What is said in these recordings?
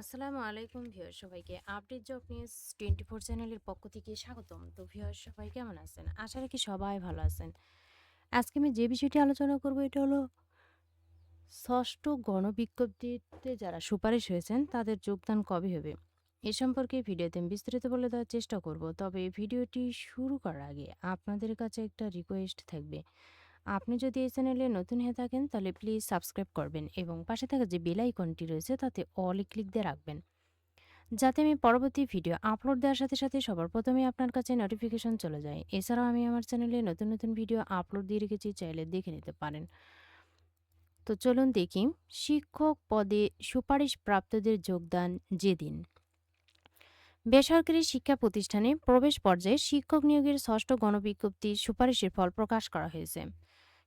আসসালামু আলাইকুম ভিউয়ার সবাইকে update job news twenty four চ্যানেলের পক্ষ থেকে স্বাগতম। তো ভিউয়ার সবাই কেমন আছেন? আশা রাখি সবাই ভালো আছেন। আজকে আমি যে বিষয়টি আলোচনা করব, এটা হলো ষষ্ঠ গণবিজ্ঞপ্তিতে যারা সুপারিশ হয়েছেন, তাদের যোগদান কবে হবে? এ সম্পর্কে ভিডিওতে আমি বিস্তারিত বলে দেওয়ার চেষ্টা করব। তবে ভিডিওটি শুরু করার আগে আপনাদের কাছে একটা রিকোয়েস্ট থাকবে। আপনি যদি এই চ্যানেলে নতুন হয়ে থাকেন, তাহলে প্লিজ সাবস্ক্রাইব করবেন এবং পাশে থাকা যে বেল আইকনটি রয়েছে, তাতে অল ক্লিক দিয়ে রাখবেন। যাতে আমি পরবর্তী ভিডিও আপলোড দেওয়ার সাথে সাথে সবার প্রথমে আপনার কাছে নোটিফিকেশন চলে যায়। এছাড়াও আমি আমার চ্যানেলে নতুন নতুন ভিডিও আপলোড দিয়ে রেখেছি, চাইলে দেখে নিতে পারেন। তো চলুন দেখি, শিক্ষক পদে সুপারিশ প্রাপ্তদের যোগদান যেদিন। বেসরকারি শিক্ষা প্রতিষ্ঠানে প্রবেশ পর্যায়ে শিক্ষক নিয়োগের ষষ্ঠ গণবিজ্ঞপ্তি সুপারিশের ফল প্রকাশ করা হয়েছে।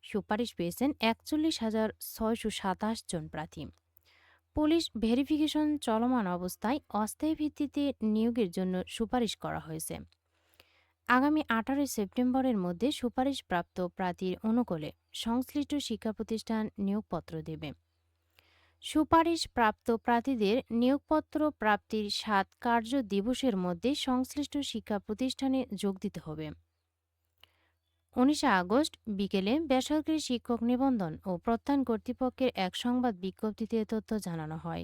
সুপারিশ পেয়েছেন একচল্লিশ হাজার ছয়শো সাতাশ জন প্রার্থী। পুলিশ ভেরিফিকেশন চলমান অবস্থায় অস্থায়ী ভিত্তিতে নিয়োগের জন্য সুপারিশ করা হয়েছে। আগামী আঠারোই সেপ্টেম্বরের মধ্যে সুপারিশপ্রাপ্ত প্রার্থীর অনুকূলে সংশ্লিষ্ট শিক্ষা প্রতিষ্ঠান নিয়োগপত্র দেবে। সুপারিশপ্রাপ্ত প্রার্থীদের নিয়োগপত্র প্রাপ্তির সাত কার্য দিবসের মধ্যে সংশ্লিষ্ট শিক্ষা প্রতিষ্ঠানে যোগ দিতে হবে। উনিশে আগস্ট বিকেলে বেসরকারি শিক্ষক নিবন্ধন ও প্রত্যয়ন কর্তৃপক্ষের এক সংবাদ বিজ্ঞপ্তিতে তথ্য জানানো হয়।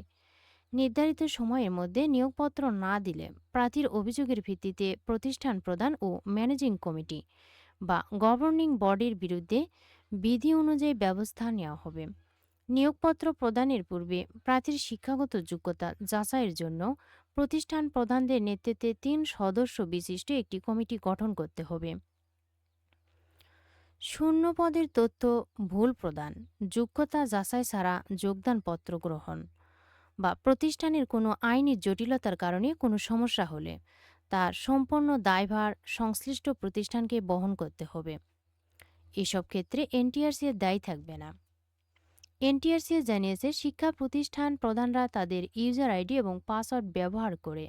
নির্ধারিত সময়ের মধ্যে নিয়োগপত্র না দিলে প্রার্থীর অভিযোগের ভিত্তিতে প্রতিষ্ঠান প্রদান ও ম্যানেজিং কমিটি বা গভর্নিং বডির বিরুদ্ধে বিধি অনুযায়ী ব্যবস্থা নেওয়া হবে। নিয়োগপত্র প্রদানের পূর্বে প্রার্থীর শিক্ষাগত যোগ্যতা যাচাইয়ের জন্য প্রতিষ্ঠান প্রধানদের নেতৃত্বে তিন সদস্য বিশিষ্ট একটি কমিটি গঠন করতে হবে। শূন্য পদের তথ্য ভুল প্রদান, যোগ্যতা যাচাই ছাড়া যোগদানপত্র গ্রহণ বা প্রতিষ্ঠানের কোনো আইনি জটিলতার কারণে কোনো সমস্যা হলে তার সম্পূর্ণ দায়ভার সংশ্লিষ্ট প্রতিষ্ঠানকে বহন করতে হবে। এসব ক্ষেত্রে এনটিআরসি এর দায়ী থাকবে না। এনটিআরসি জানিয়েছে, শিক্ষা প্রতিষ্ঠান প্রধানরা তাদের ইউজার আইডি এবং পাসওয়ার্ড ব্যবহার করে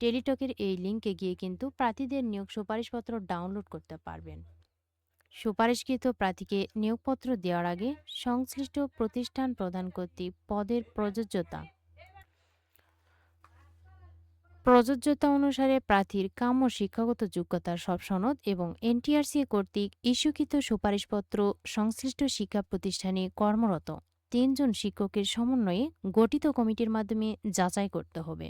টেলিটকের এই লিঙ্কে গিয়ে কিন্তু প্রার্থীদের নিয়োগ সুপারিশপত্র ডাউনলোড করতে পারবেন। সুপারিশকৃত প্রার্থীকে নিয়োগপত্র দেওয়ার আগে সংশ্লিষ্ট প্রতিষ্ঠান প্রদান কর্তৃক পদের প্রযোজ্যতা। প্রযোজ্যতা অনুসারে প্রার্থীর কাম্য শিক্ষাগত যোগ্যতার সব সনদ এবং এনটিআরসি কর্তৃক ইস্যুকৃত সুপারিশপত্র সংশ্লিষ্ট শিক্ষা প্রতিষ্ঠানে কর্মরত। তিনজন শিক্ষকের সমন্বয়ে গঠিত কমিটির মাধ্যমে যাচাই করতে হবে।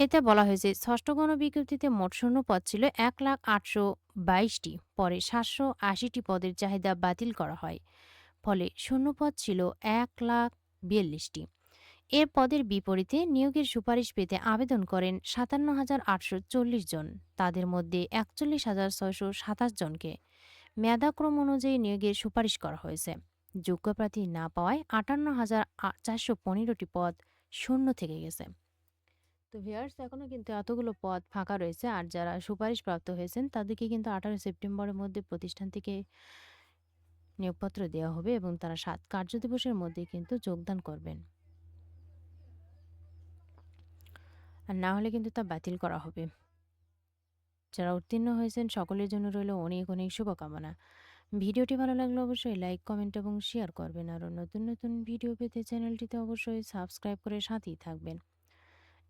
এতে বলা হয়েছে, ষষ্ঠ গণবিজ্ঞপ্তিতে মোট শূন্য পদ ছিল এক লাখ আটশো বাইশটি, পরে সাতশো আশিটি পদের চাহিদা বাতিল করা হয়। ফলে শূন্যপদ ছিল এক লাখ বিয়াল্লিশটি। এর পদের বিপরীতে নিয়োগের সুপারিশ পেতে আবেদন করেন সাতান্ন হাজার আটশো চল্লিশ জন, তাদের মধ্যে একচল্লিশ হাজার ছয়শো সাতাশ জনকে। মেধাক্রম অনুযায়ী নিয়োগের সুপারিশ করা হয়েছে। যোগ্য প্রার্থী না পাওয়ায় আটান্ন হাজার চারশো পনেরোটি পদ শূন্য থেকে গেছে। তো ভিয়ার্স এখনও কিন্তু এতগুলো পদ ফাঁকা রয়েছে। আর যারা সুপারিশপ্রাপ্ত হয়েছেন, তাদেরকে কিন্তু আঠারো সেপ্টেম্বরের মধ্যে প্রতিষ্ঠান থেকে নিয়োগপত্র দেওয়া হবে এবং তারা সাত কার্য দিবসের মধ্যে কিন্তু যোগদান করবেন। আর না হলে কিন্তু তা বাতিল করা হবে। যারা উত্তীর্ণ হয়েছেন, সকলের জন্য রইল অনেক অনেক শুভকামনা। ভিডিওটি ভালো লাগলে অবশ্যই লাইক, কমেন্ট এবং শেয়ার করবেন। আরও নতুন নতুন ভিডিও পেতে চ্যানেলটিতে অবশ্যই সাবস্ক্রাইব করে সাথেই থাকবেন।